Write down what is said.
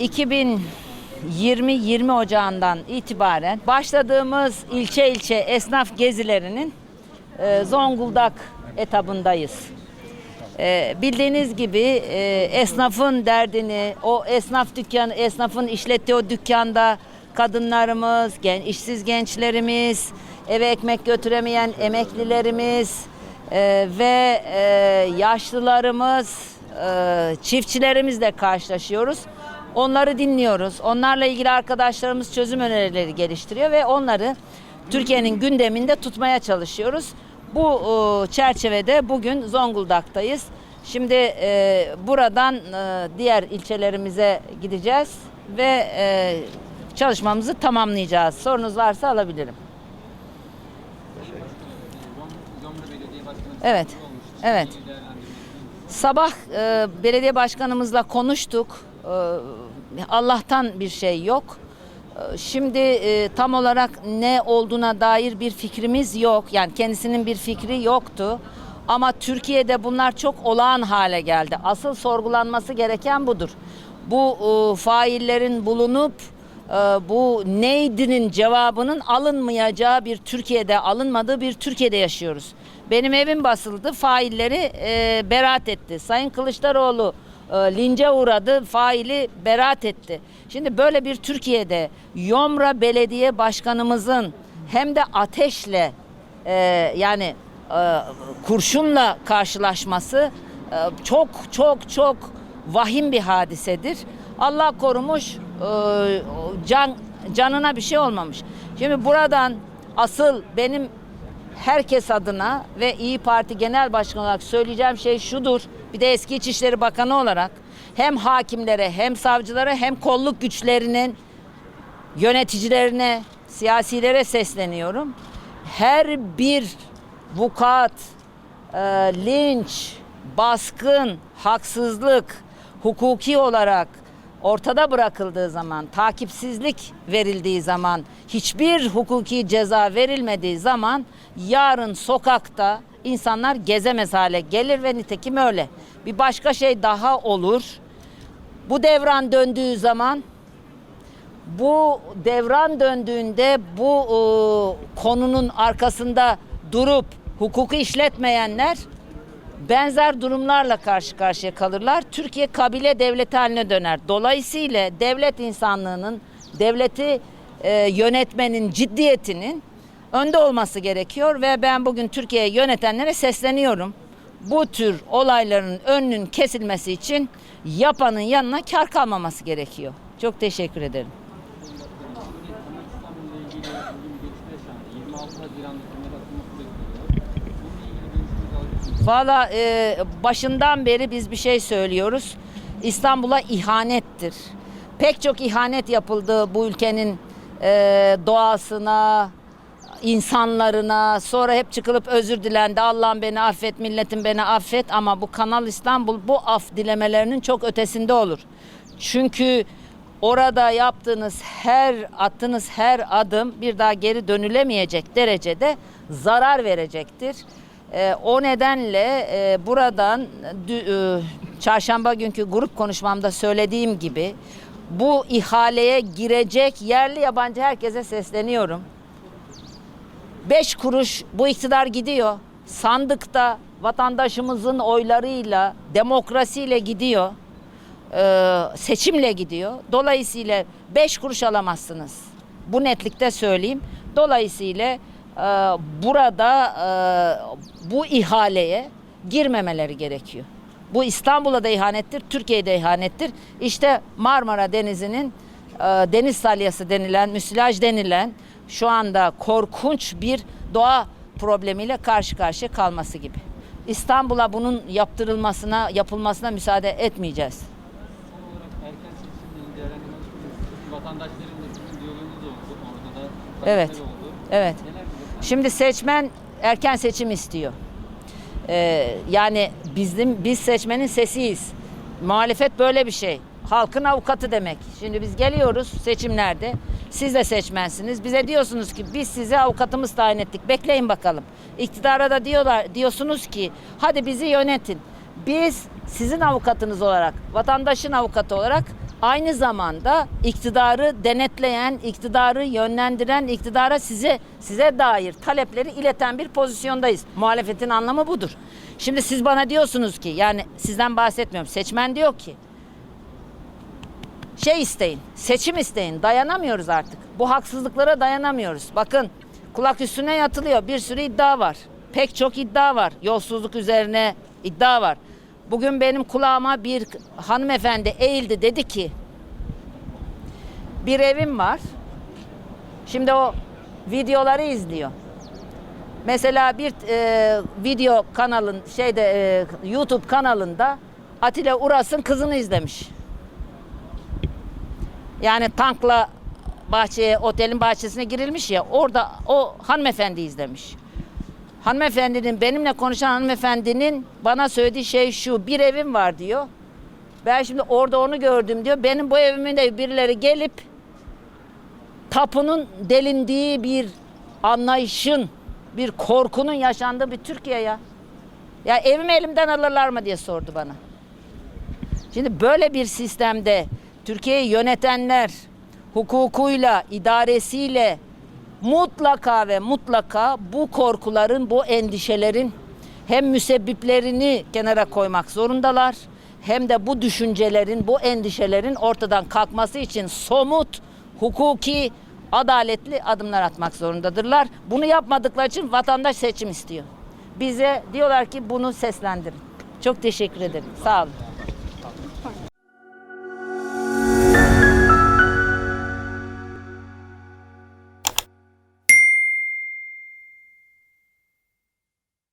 2020 Ocağı'ndan itibaren başladığımız ilçe ilçe esnaf gezilerinin e, Zonguldak etabındayız. E, bildiğiniz gibi e, esnafın derdini, o esnaf dükkanı, esnafın işlettiği o dükkanda kadınlarımız, gen, işsiz gençlerimiz, eve ekmek götüremeyen emeklilerimiz e, ve e, yaşlılarımız, e, çiftçilerimizle karşılaşıyoruz. Onları dinliyoruz. Onlarla ilgili arkadaşlarımız çözüm önerileri geliştiriyor ve onları Türkiye'nin gündeminde tutmaya çalışıyoruz. Bu e, çerçevede bugün Zonguldak'tayız. Şimdi e, buradan e, diğer ilçelerimize gideceğiz ve e, çalışmamızı tamamlayacağız. Sorunuz varsa alabilirim. Evet. Evet. Sabah belediye başkanımızla konuştuk. E, Allah'tan bir şey yok. E, Şimdi e, tam olarak ne olduğuna dair bir fikrimiz yok. Yani kendisinin bir fikri yoktu. Ama Türkiye'de bunlar çok olağan hale geldi. Asıl sorgulanması gereken budur. Bu e, faillerin bulunup e, bu neydinin cevabının alınmayacağı bir Türkiye'de, alınmadığı bir Türkiye'de yaşıyoruz. Benim evim basıldı, failleri e, beraat etti. Sayın Kılıçdaroğlu lince uğradı, faili beraat etti. Şimdi böyle bir Türkiye'de Yomra Belediye Başkanımızın hem de ateşle e, yani e, kurşunla karşılaşması e, çok çok çok vahim bir hadisedir. Allah korumuş, e, can canına bir şey olmamış. Şimdi buradan asıl benim herkes adına ve İyi Parti Genel Başkanı olarak söyleyeceğim şey şudur. Bir de eski İçişleri Bakanı olarak hem hakimlere hem savcılara hem kolluk güçlerinin yöneticilerine, siyasilere sesleniyorum. Her bir vukuat, e, linç, baskın, haksızlık hukuki olarak ortada bırakıldığı zaman, takipsizlik verildiği zaman, hiçbir hukuki ceza verilmediği zaman yarın sokakta insanlar gezemez hale gelir ve nitekim öyle. Bir başka şey daha olur. Bu devran döndüğü zaman bu devran döndüğünde bu e, konunun arkasında durup hukuku işletmeyenler benzer durumlarla karşı karşıya kalırlar. Türkiye kabile devleti haline döner. Dolayısıyla devlet insanlığının, devleti e, yönetmenin ciddiyetinin önde olması gerekiyor ve ben bugün Türkiye'yi yönetenlere sesleniyorum. Bu tür olayların önünün kesilmesi için yapanın yanına kar kalmaması gerekiyor. Çok teşekkür ederim. İstanbul'la ilgili bugün bir görüşme yaşandı. 26 Haziran'da temel Valla e, başından beri biz bir şey söylüyoruz. İstanbul'a ihanettir. Pek çok ihanet yapıldı bu ülkenin e, doğasına, insanlarına. Sonra hep çıkılıp özür dilendi. Allah'ım beni affet, milletim beni affet. Ama bu Kanal İstanbul bu af dilemelerinin çok ötesinde olur. Çünkü orada yaptığınız her, attığınız her adım bir daha geri dönülemeyecek derecede zarar verecektir. Ee, o nedenle e, buradan dü- e, çarşamba günkü grup konuşmamda söylediğim gibi bu ihaleye girecek yerli yabancı herkese sesleniyorum. Beş kuruş bu iktidar gidiyor. Sandıkta vatandaşımızın oylarıyla, demokrasiyle gidiyor. Ee, seçimle gidiyor. Dolayısıyla beş kuruş alamazsınız. Bu netlikte söyleyeyim. Dolayısıyla e, burada e, bu ihaleye girmemeleri gerekiyor. Bu İstanbul'a da ihanettir, Türkiye'de ihanettir. İşte Marmara Denizi'nin e, deniz salyası denilen, müsilaj denilen şu anda korkunç bir doğa problemiyle karşı karşıya kalması gibi. İstanbul'a bunun yaptırılmasına, yapılmasına müsaade etmeyeceğiz. Evet. Evet. Neler? Şimdi seçmen erken seçim istiyor. Ee, yani bizim biz seçmenin sesiyiz. Muhalefet böyle bir şey. Halkın avukatı demek. Şimdi biz geliyoruz seçimlerde. Siz de seçmensiniz. Bize diyorsunuz ki biz size avukatımız tayin ettik. Bekleyin bakalım. İktidara da diyorlar diyorsunuz ki hadi bizi yönetin. Biz sizin avukatınız olarak, vatandaşın avukatı olarak aynı zamanda iktidarı denetleyen, iktidarı yönlendiren, iktidara size size dair talepleri ileten bir pozisyondayız. Muhalefetin anlamı budur. Şimdi siz bana diyorsunuz ki yani sizden bahsetmiyorum. Seçmen diyor ki şey isteyin, seçim isteyin. Dayanamıyoruz artık. Bu haksızlıklara dayanamıyoruz. Bakın kulak üstüne yatılıyor. Bir sürü iddia var. Pek çok iddia var. Yolsuzluk üzerine iddia var. Bugün benim kulağıma bir hanımefendi eğildi dedi ki bir evim var. Şimdi o videoları izliyor. Mesela bir e, video kanalın şeyde e, YouTube kanalında Atilla Uras'ın kızını izlemiş. Yani tankla bahçeye, otelin bahçesine girilmiş ya orada o hanımefendi izlemiş. Hanımefendinin benimle konuşan hanımefendinin bana söylediği şey şu bir evim var diyor. Ben şimdi orada onu gördüm diyor. Benim bu evimin de birileri gelip tapunun delindiği bir anlayışın, bir korkunun yaşandığı bir Türkiye ya. Ya evimi elimden alırlar mı diye sordu bana. Şimdi böyle bir sistemde Türkiye'yi yönetenler hukukuyla, idaresiyle mutlaka ve mutlaka bu korkuların, bu endişelerin hem müsebbiplerini kenara koymak zorundalar hem de bu düşüncelerin, bu endişelerin ortadan kalkması için somut, hukuki, adaletli adımlar atmak zorundadırlar. Bunu yapmadıkları için vatandaş seçim istiyor. Bize diyorlar ki bunu seslendirin. Çok teşekkür ederim. Sağ olun.